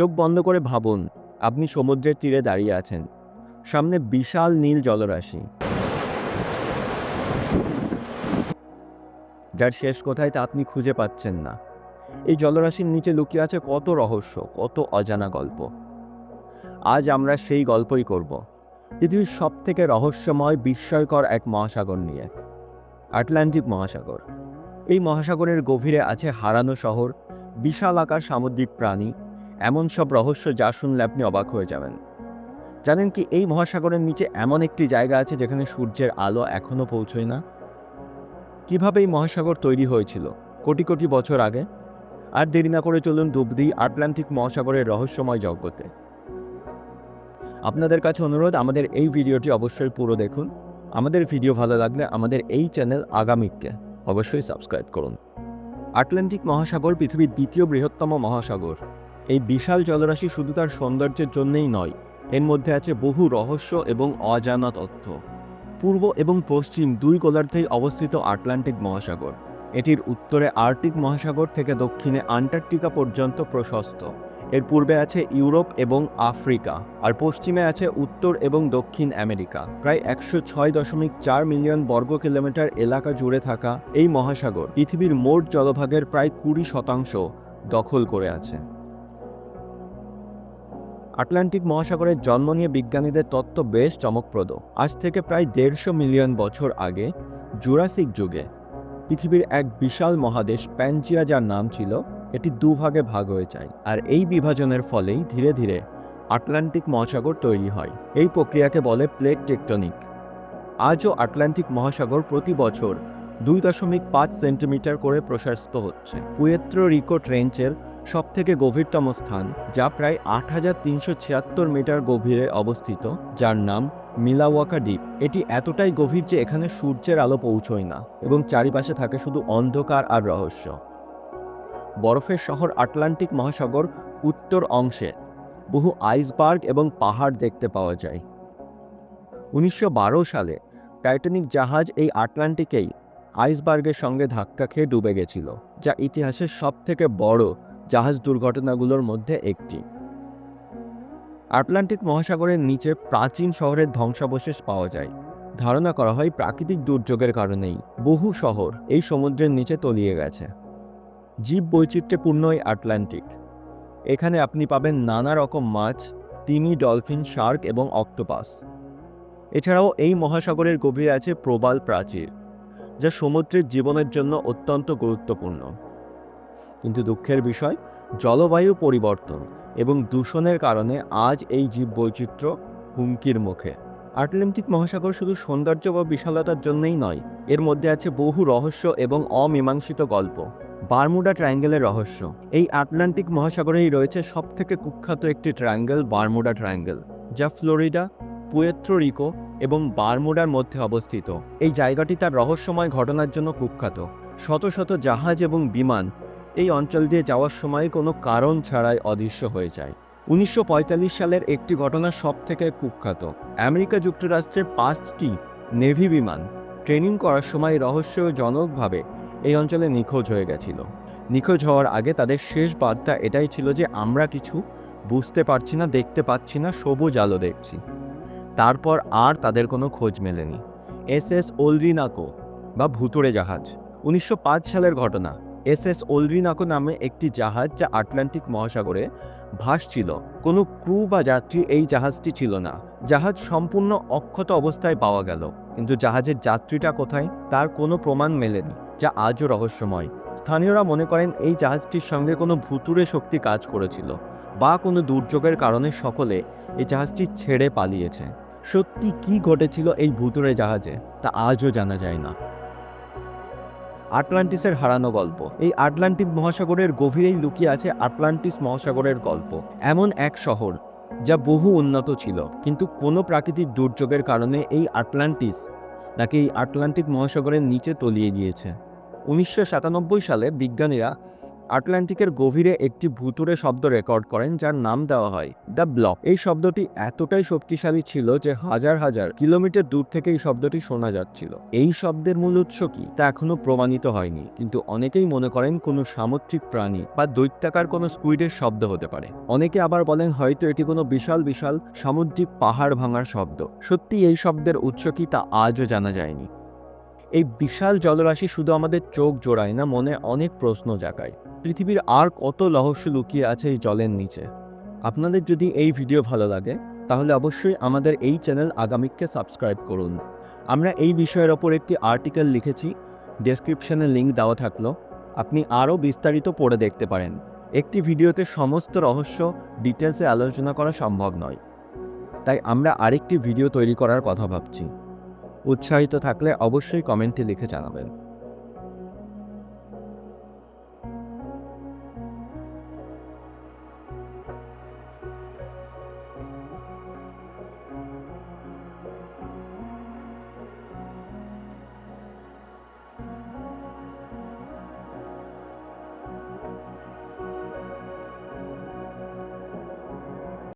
চোখ বন্ধ করে ভাবুন, আপনি সমুদ্রের তীরে দাঁড়িয়ে আছেন। সামনে বিশাল নীল জলরাশি। যার শেষ কোথায় তা আপনি খুঁজে পাচ্ছেন না। এই জলরাশির নিচে লুকিয়ে আছে কত রহস্য, কত অজানা গল্প। আজ আমরা সেই গল্পই করব। পৃথিবীর সব থেকে রহস্যময়, বিস্ময়কর এক মহাসাগর নিয়ে। আটলান্টিক মহাসাগর। এই মহাসাগরের গভীরে আছে হারানো শহর, বিশাল আকার সামুদ্রিক প্রাণী এমন সব রহস্য যা শুনলে আপনি অবাক হয়ে যাবেন। জানেন কি এই মহাসাগরের নিচে এমন একটি জায়গা আছে যেখানে সূর্যের আলো এখনও পৌঁছয় না? কীভাবে এই মহাসাগর তৈরি হয়েছিল কোটি কোটি বছর আগে? আর দেরি না করে চলুন ডুব দিই আটলান্টিক মহাসাগরের রহস্যময় জগতে। আপনাদের কাছে অনুরোধ, আমাদের এই ভিডিওটি অবশ্যই পুরো দেখুন। আমাদের ভিডিও ভালো লাগলে আমাদের এই চ্যানেল আগামীকে অবশ্যই সাবস্ক্রাইব করুন। আটলান্টিক মহাসাগর পৃথিবীর দ্বিতীয় বৃহত্তম মহাসাগর। এই বিশাল জলরাশি শুধু তার সৌন্দর্যের জন্যেই নয়, এর মধ্যে আছে বহু রহস্য এবং অজানা তথ্য। পূর্ব এবং পশ্চিম দুই গোলার্ধেই অবস্থিত আটলান্টিক মহাসাগর। এটির উত্তরে আর্কটিক মহাসাগর থেকে দক্ষিণে আন্টার্কটিকা পর্যন্ত প্রশস্ত। এর পূর্বে আছে ইউরোপ এবং আফ্রিকা, আর পশ্চিমে আছে উত্তর এবং দক্ষিণ আমেরিকা। প্রায় একশো ছয় দশমিক চার মিলিয়ন বর্গ কিলোমিটার এলাকা জুড়ে থাকা এই মহাসাগর পৃথিবীর মোট জলভাগের প্রায় কুড়ি শতাংশ দখল করে আছে। আটলান্টিক মহাসাগরের জন্ম নিয়ে বিজ্ঞানীদের তত্ত্ব বেশ চমকপ্রদ। আজ থেকে প্রায় দেড়শো মিলিয়ন বছর আগে, জুরাসিক যুগে, পৃথিবীর এক বিশাল মহাদেশ প্যানচিয়া যার নাম ছিল, এটি দুভাগে ভাগ হয়ে যায়। আর এই বিভাজনের ফলেই ধীরে ধীরে আটলান্টিক মহাসাগর তৈরি হয়। এই প্রক্রিয়াকে বলে প্লেট টেকটনিক। আজও আটলান্টিক মহাসাগর প্রতি বছর দুই দশমিক পাঁচ সেন্টিমিটার করে প্রশস্ত হচ্ছে। পুয়েত্রো রিকো ট্রেঞ্চের সবথেকে গভীরতম স্থান, যা প্রায় আট হাজার তিনশো ছিয়াত্তর মিটার গভীরে অবস্থিত, যার নাম মিলাওয়াকা দ্বীপ। এটি এতটাই গভীর যে এখানে সূর্যের আলো পৌঁছয় না, এবং চারিপাশে থাকে শুধু অন্ধকার আর রহস্য। বরফের শহর আটলান্টিক মহাসাগর উত্তর অংশে বহু আইসবার্গ এবং পাহাড় দেখতে পাওয়া যায়। উনিশশো বারো সালে টাইটানিক জাহাজ এই আটলান্টিকেই আইসবার্গের সঙ্গে ধাক্কা খেয়ে ডুবে গেছিল, যা ইতিহাসের সবথেকে বড় জাহাজ দুর্ঘটনাগুলোর মধ্যে একটি। আটলান্টিক মহাসাগরের নিচে প্রাচীন শহরের ধ্বংসাবশেষ পাওয়া যায়। ধারণা করা হয় প্রাকৃতিক দুর্যোগের কারণেই বহু শহর এই সমুদ্রের নিচে তলিয়ে গেছে। জীব বৈচিত্র্যপূর্ণ এই আটলান্টিক। এখানে আপনি পাবেন নানা রকম মাছ, তিমি, ডলফিন, শার্ক এবং অক্টোপাস। এছাড়াও এই মহাসাগরের গভীরে আছে প্রবাল প্রাচীর। যা সমুদ্রের জীবনের জন্য অত্যন্ত গুরুত্বপূর্ণ। কিন্তু দুঃখের বিষয়, জলবায়ু পরিবর্তন এবং দূষণের কারণে আজ এই জীববৈচিত্র্য হুমকির মুখে। আটলান্টিক মহাসাগর শুধু সৌন্দর্য বা বিশালতার জন্যই নয়, এর মধ্যে আছে বহু রহস্য এবং অমীমাংসিত গল্প। বারমুডা ট্রায়াঙ্গেলের রহস্য। এই আটলান্টিক মহাসাগরেই রয়েছে সবথেকে কুখ্যাত একটি ট্রায়াঙ্গেল, বারমুডা ট্রায়াঙ্গেল, যা ফ্লোরিডা পুয়েত্রো রিকো এবং বারমুডার মধ্যে অবস্থিত। এই জায়গাটি তার রহস্যময় ঘটনার জন্য কুখ্যাত। শত শত জাহাজ এবং বিমান এই অঞ্চল দিয়ে যাওয়ার সময় কোনো কারণ ছাড়াই অদৃশ্য হয়ে যায়। উনিশশো পঁয়তাল্লিশ সালের একটি ঘটনা সব থেকে কুখ্যাত। আমেরিকা যুক্তরাষ্ট্রের পাঁচটি নেভি বিমান ট্রেনিং করার সময় রহস্যজনকভাবে এই অঞ্চলে নিখোঁজ হয়ে গেছিল। নিখোঁজ হওয়ার আগে তাদের শেষ বার্তা এটাই ছিল যে, আমরা কিছু বুঝতে পারছি না, দেখতে পাচ্ছি না, সবুজ আলো দেখছি। তারপর আর তাদের কোনো খোঁজ মেলেনি। এস এস ওলরিনাকো বা ভুতুড়ে জাহাজ। উনিশশো পাঁচ সালের ঘটনা। এস এস ওলরিনাকো নামে একটি জাহাজ যা আটলান্টিক মহাসাগরে ভাসছিল কোনো ক্রু বা যাত্রী এই জাহাজটি ছিল না। জাহাজ সম্পূর্ণ অক্ষত অবস্থায় পাওয়া গেল। কিন্তু জাহাজের যাত্রীটা কোথায় তার কোনো প্রমাণ মেলেনি, যা আজও রহস্যময়। স্থানীয়রা মনে করেন এই জাহাজটির সঙ্গে কোনো ভুতুড়ে শক্তি কাজ করেছিল বা কোনো দুর্যোগের কারণে সকলে এই জাহাজটি ছেড়ে পালিয়েছে। সত্যি কি ঘটেছিল এই ভুতুড়ে জাহাজে তা আজও জানা যায় না। আটলান্টিসের হারানো গল্প। এই আটলান্টিক মহাসাগরের গভীরেই লুকিয়ে আছে আটলান্টিস মহাসাগরের গল্প। এমন এক শহর যা বহু উন্নত ছিল, কিন্তু কোনো প্রাকৃতিক দুর্যোগের কারণে এই আটলান্টিস নাকি এই আটলান্টিক মহাসাগরের নিচে তলিয়ে গিয়েছে। উনিশশো সালে বিজ্ঞানীরা আটলান্টিকের গভীরে একটি ভুতুরে শব্দ রেকর্ড করেন যার নাম দেওয়া হয় দ্য ব্লক। এই শব্দটি এতটাই শক্তিশালী ছিল যে হাজার হাজার কিলোমিটার দূর থেকে এই শব্দটি শোনা যাচ্ছিল। এই শব্দের মূল উৎস কি তা এখনও প্রমাণিত হয়নি, কিন্তু অনেকেই মনে করেন কোনো সামুদ্রিক প্রাণী বা দৈত্যাকার কোনো স্কুইডের শব্দ হতে পারে। অনেকে আবার বলেন হয়তো এটি কোনো বিশাল বিশাল সামুদ্রিক পাহাড় ভাঙার শব্দ। সত্যি এই শব্দের উৎস কি তা আজও জানা যায়নি। এই বিশাল জলরাশি শুধু আমাদের চোখ জোড়ায় না, মনে অনেক প্রশ্ন জাগায়। পৃথিবীর আর কত রহস্য লুকিয়ে আছে এই জলের নিচে? আপনাদের যদি এই ভিডিও ভালো লাগে, তাহলে অবশ্যই আমাদের এই চ্যানেল আগামীকে সাবস্ক্রাইব করুন। আমরা এই বিষয়ের ওপর একটি আর্টিকেল লিখেছি, ডেসক্রিপশনে লিঙ্ক দেওয়া থাকল, আপনি আরও বিস্তারিত পড়ে দেখতে পারেন। একটি ভিডিওতে সমস্ত রহস্য, ডিটেলসে আলোচনা করা সম্ভব নয়। তাই আমরা আরেকটি ভিডিও তৈরি করার কথা ভাবছি। উৎসাহিত থাকলে অবশ্যই কমেন্টে লিখে জানাবেন।